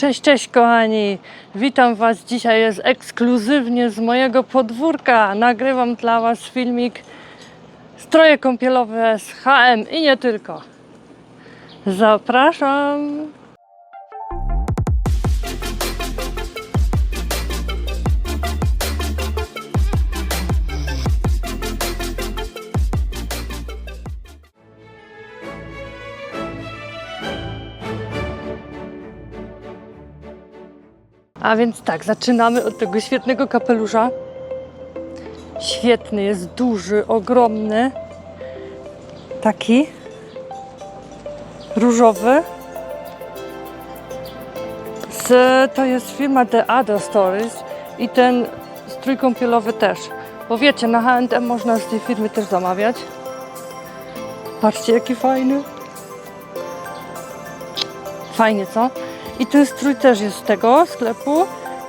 Cześć, cześć kochani! Witam Was. Dzisiaj jest ekskluzywnie z mojego podwórka. Nagrywam dla Was filmik stroje kąpielowe z HM i nie tylko. Zapraszam! A więc tak, zaczynamy od tego świetnego kapelusza. Świetny, jest duży, ogromny. Taki. Różowy. Z, to jest firma The Other Stories i ten strój kąpielowy też. Bo wiecie, na H&M można z tej firmy też zamawiać. Patrzcie, jaki fajny. Fajnie, co? I ten strój też jest z tego sklepu.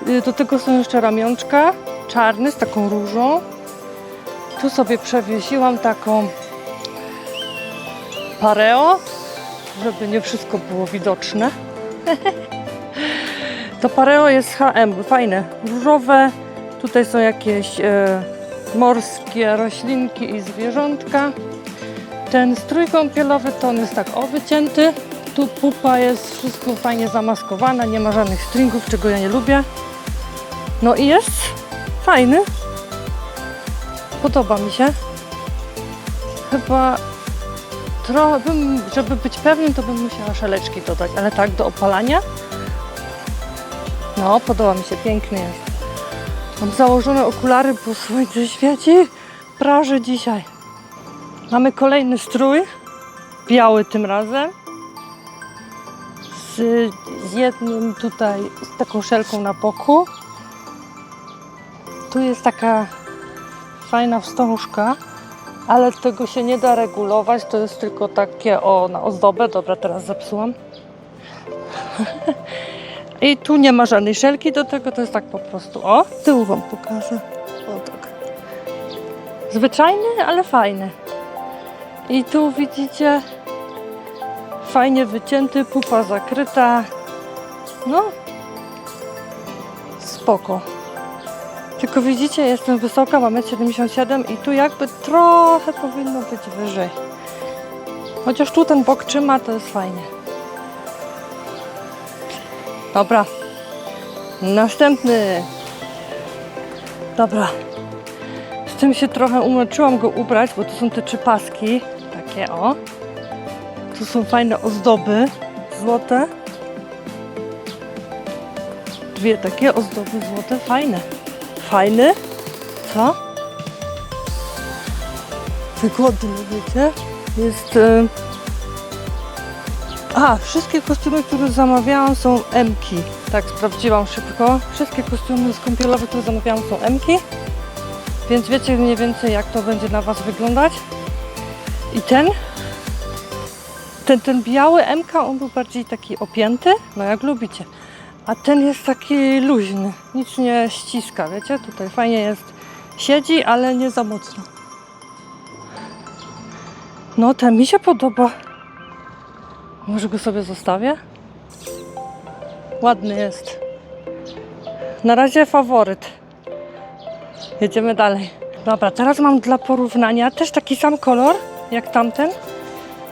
Y, Do tego są jeszcze ramionczka, czarny z taką różą. Tu sobie przewiesiłam taką pareo, żeby nie wszystko było widoczne. to pareo jest H&M, fajne, różowe. Tutaj są jakieś e, morskie roślinki i zwierzątka. Ten strój kąpielowy to on jest tak o wycięty. Tu pupa jest wszystko fajnie zamaskowana, nie ma żadnych stringów, czego ja nie lubię. No i jest fajny. Podoba mi się. Chyba trochę bym, żeby być pewnym, to bym musiała szeleczki dodać, ale tak do opalania. No, podoba mi się, piękny jest. Mam założone okulary, bo słońce świeci. Prażę dzisiaj. Mamy kolejny strój, biały tym razem z, jednym tutaj, z taką szelką na boku. Tu jest taka fajna wstążka, ale tego się nie da regulować, to jest tylko takie o, na ozdobę. Dobra, teraz zepsułam. I tu nie ma żadnej szelki do tego, to jest tak po prostu. O, z tyłu Wam pokażę. O tak. Zwyczajny, ale fajny. I tu widzicie fajnie wycięty, pupa zakryta. No, spoko. Tylko widzicie, jestem wysoka, mam 1,77 m i tu jakby trochę powinno być wyżej. Chociaż tu ten bok trzyma, to jest fajnie. Dobra. Następny. Dobra. Z tym się trochę umęczyłam go ubrać, bo to są te trzy paski. Takie o. Tu są fajne ozdoby złote. Dwie takie ozdoby złote, fajne. Fajny? Co? Wygodny, wiecie? Jest... Y... A, wszystkie kostiumy, które zamawiałam są M-ki. Tak, sprawdziłam szybko. Wszystkie kostiumy skąpielowe, które zamawiałam są M-ki. Więc wiecie mniej więcej, jak to będzie na Was wyglądać. I ten ten, ten biały MK, on był bardziej taki opięty, no jak lubicie. A ten jest taki luźny, nic nie ściska, wiecie? Tutaj fajnie jest, siedzi, ale nie za mocno. No, ten mi się podoba. Może go sobie zostawię? Ładny jest. Na razie faworyt. Jedziemy dalej. Dobra, teraz mam dla porównania też taki sam kolor jak tamten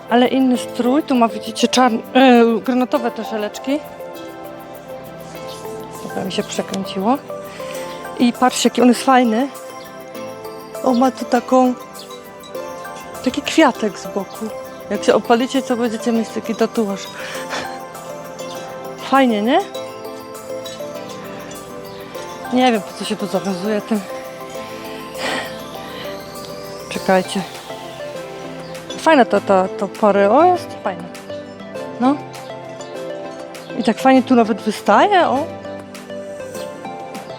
ale inny strój. Tu ma, widzicie, czarne, e, granatowe te szeleczki. Dobra, mi się przekręciło. I patrzcie, jaki on jest fajny. On ma tu taką, taki kwiatek z boku. Jak się opalicie, to będziecie mieć taki tatuaż. Fajnie, nie? Nie wiem, po co się tu zawiązuje tym. Czekajcie. Fajna ta, ta, to pareo jest, fajne. No. I tak fajnie tu nawet wystaje, o.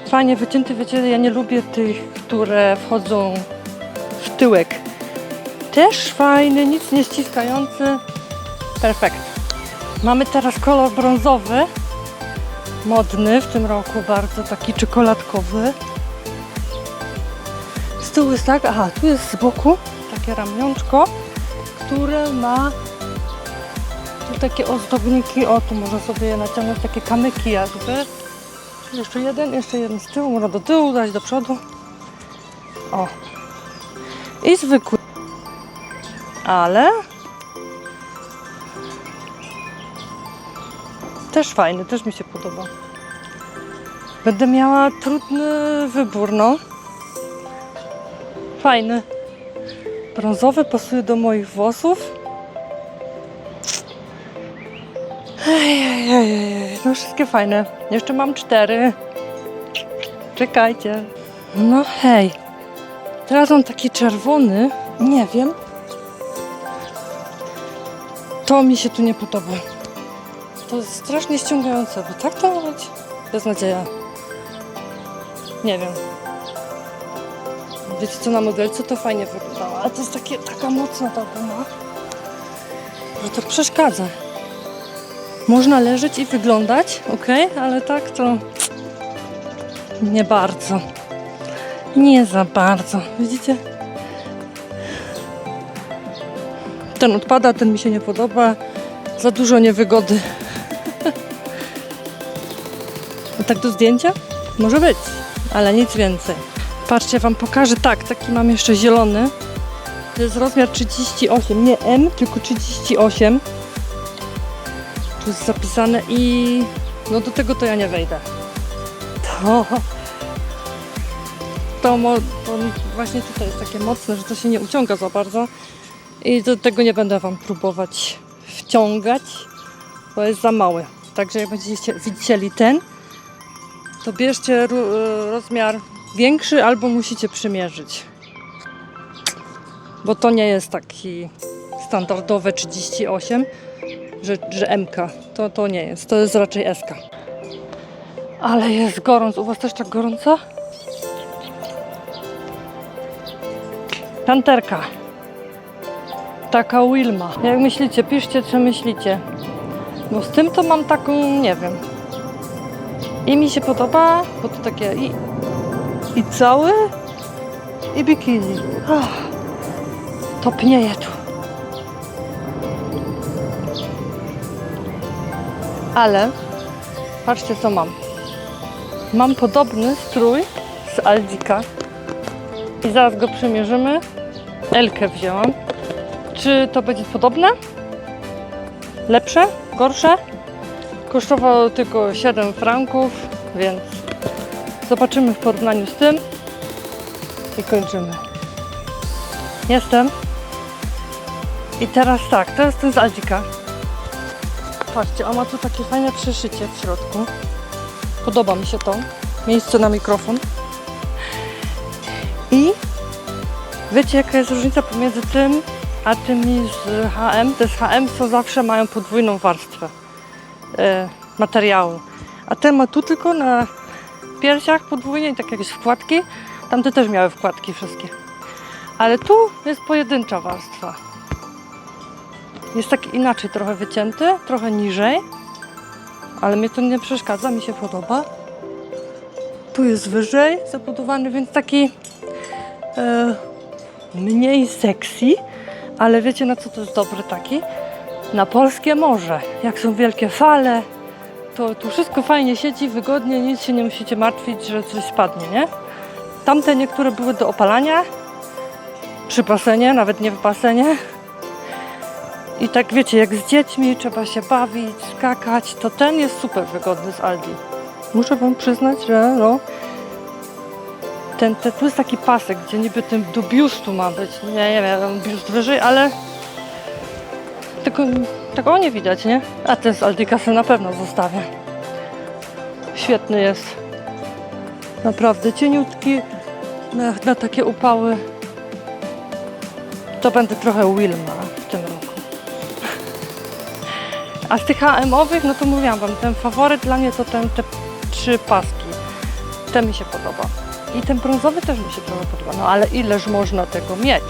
Fajnie wycięty, wiecie, ja nie lubię tych, które wchodzą w tyłek. Też fajny, nic nie ściskający. Perfekt. Mamy teraz kolor brązowy. Modny w tym roku bardzo, taki czekoladkowy. Z tyłu jest tak, aha, tu jest z boku takie ramionczko które ma takie ozdobniki, o tu można sobie je naciągnąć, takie kamyki jakby. Jeszcze jeden, jeszcze jeden z tyłu, można do tyłu dać, do przodu. O. I zwykły. Ale... Też fajny, też mi się podoba. Będę miała trudny wybór, no. Fajny. Brązowy pasuje do moich włosów. Ej, ej, ej, ej. No wszystkie fajne. Jeszcze mam cztery. Czekajcie. No hej. Teraz mam taki czerwony. Nie wiem. To mi się tu nie podoba. To jest strasznie ściągające, bo tak to ma być? Beznadzieja. Nie wiem. Wiecie co, na modelce to fajnie wyglądało, ale to jest takie, taka mocna ta guma, że to przeszkadza. Można leżeć i wyglądać, ok, ale tak to nie bardzo. Nie za bardzo. Widzicie? Ten odpada, ten mi się nie podoba. Za dużo niewygody. A tak do zdjęcia? Może być, ale nic więcej. Patrzcie, wam pokażę. Tak, taki mam jeszcze zielony. To jest rozmiar 38. Nie M, tylko 38. Tu jest zapisane i no do tego to ja nie wejdę. To, to, mo, to właśnie tutaj jest takie mocne, że to się nie uciąga za bardzo. I do tego nie będę wam próbować wciągać, bo jest za mały. Także jak będziecie widzieli ten, to bierzcie e, rozmiar większy albo musicie przymierzyć. Bo to nie jest taki standardowe 38, że, że MK. To, to nie jest. To jest raczej SK. Ale jest gorąc. U Was też tak gorąco? Panterka. Taka Wilma. Jak myślicie? Piszcie, co myślicie. Bo z tym to mam taką, nie wiem. I mi się podoba, bo to takie i, i cały, i bikini. Oh, topnieje tu. Ale patrzcie co mam. Mam podobny strój z Aldika. I zaraz go przymierzymy. Elkę wzięłam. Czy to będzie podobne? Lepsze? Gorsze? Kosztowało tylko 7 franków, więc zobaczymy w porównaniu z tym i kończymy. Jestem. I teraz tak, to jest ten z Aldzika. Patrzcie, on ma tu takie fajne przeszycie w środku. Podoba mi się to. Miejsce na mikrofon. I wiecie jaka jest różnica pomiędzy tym a tymi z HM? Te z HM co zawsze mają podwójną warstwę e, materiału. A ten ma tu tylko na piersiach podwójnie i tak jakieś wkładki. Tamte też miały wkładki wszystkie. Ale tu jest pojedyncza warstwa. Jest tak inaczej trochę wycięty, trochę niżej. Ale mnie to nie przeszkadza, mi się podoba. Tu jest wyżej zabudowany, więc taki e, mniej sexy. Ale wiecie na co to jest dobry taki? Na polskie morze. Jak są wielkie fale, to tu wszystko fajnie siedzi, wygodnie, nic się nie musicie martwić, że coś spadnie, nie? Tamte niektóre były do opalania przy basenie, nawet nie w. I tak wiecie, jak z dziećmi trzeba się bawić, skakać, to ten jest super wygodny z Aldi. Muszę wam przyznać, że no, ten, ten, tu jest taki pasek, gdzie niby tym do biustu ma być. Nie, nie wiem, biust wyżej, ale tego nie widać, nie? A ten z Aldika sobie na pewno zostawię. Świetny jest. Naprawdę cieniutki na, na takie upały. To będę trochę Wilma w tym roku. A z tych HM-owych, no to mówiłam wam, ten faworyt dla mnie to ten, te trzy paski. Ten mi się podoba. I ten brązowy też mi się trochę podoba. No ale ileż można tego mieć?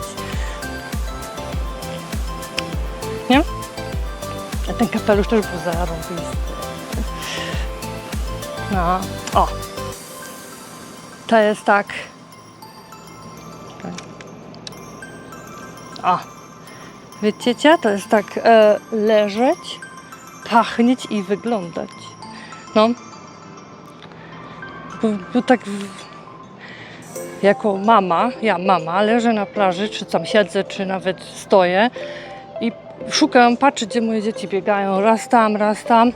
Ten kapelusz też był zarąbisty. No, o. To jest tak. O. Widzicie? To jest tak e, leżeć pachnieć i wyglądać. No. Bo, bo tak w, jako mama, ja mama, leżę na plaży, czy tam siedzę, czy nawet stoję szukam, patrzę, gdzie moje dzieci biegają, raz tam, raz tam.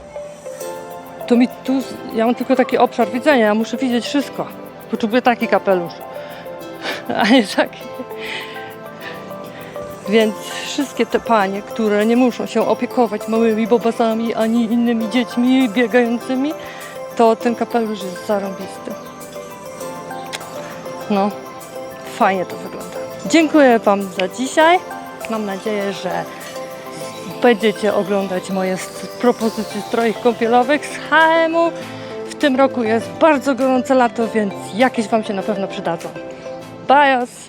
To mi tu, ja mam tylko taki obszar widzenia, ja muszę widzieć wszystko. Potrzebuję taki kapelusz, a nie taki. Więc wszystkie te panie, które nie muszą się opiekować małymi bobasami ani innymi dziećmi biegającymi, to ten kapelusz jest zarąbisty. No, fajnie to wygląda. Dziękuję Wam za dzisiaj. Mam nadzieję, że będziecie oglądać moje propozycje strojów kąpielowych z HM-u. W tym roku jest bardzo gorące lato, więc jakieś Wam się na pewno przydadzą. Bajos!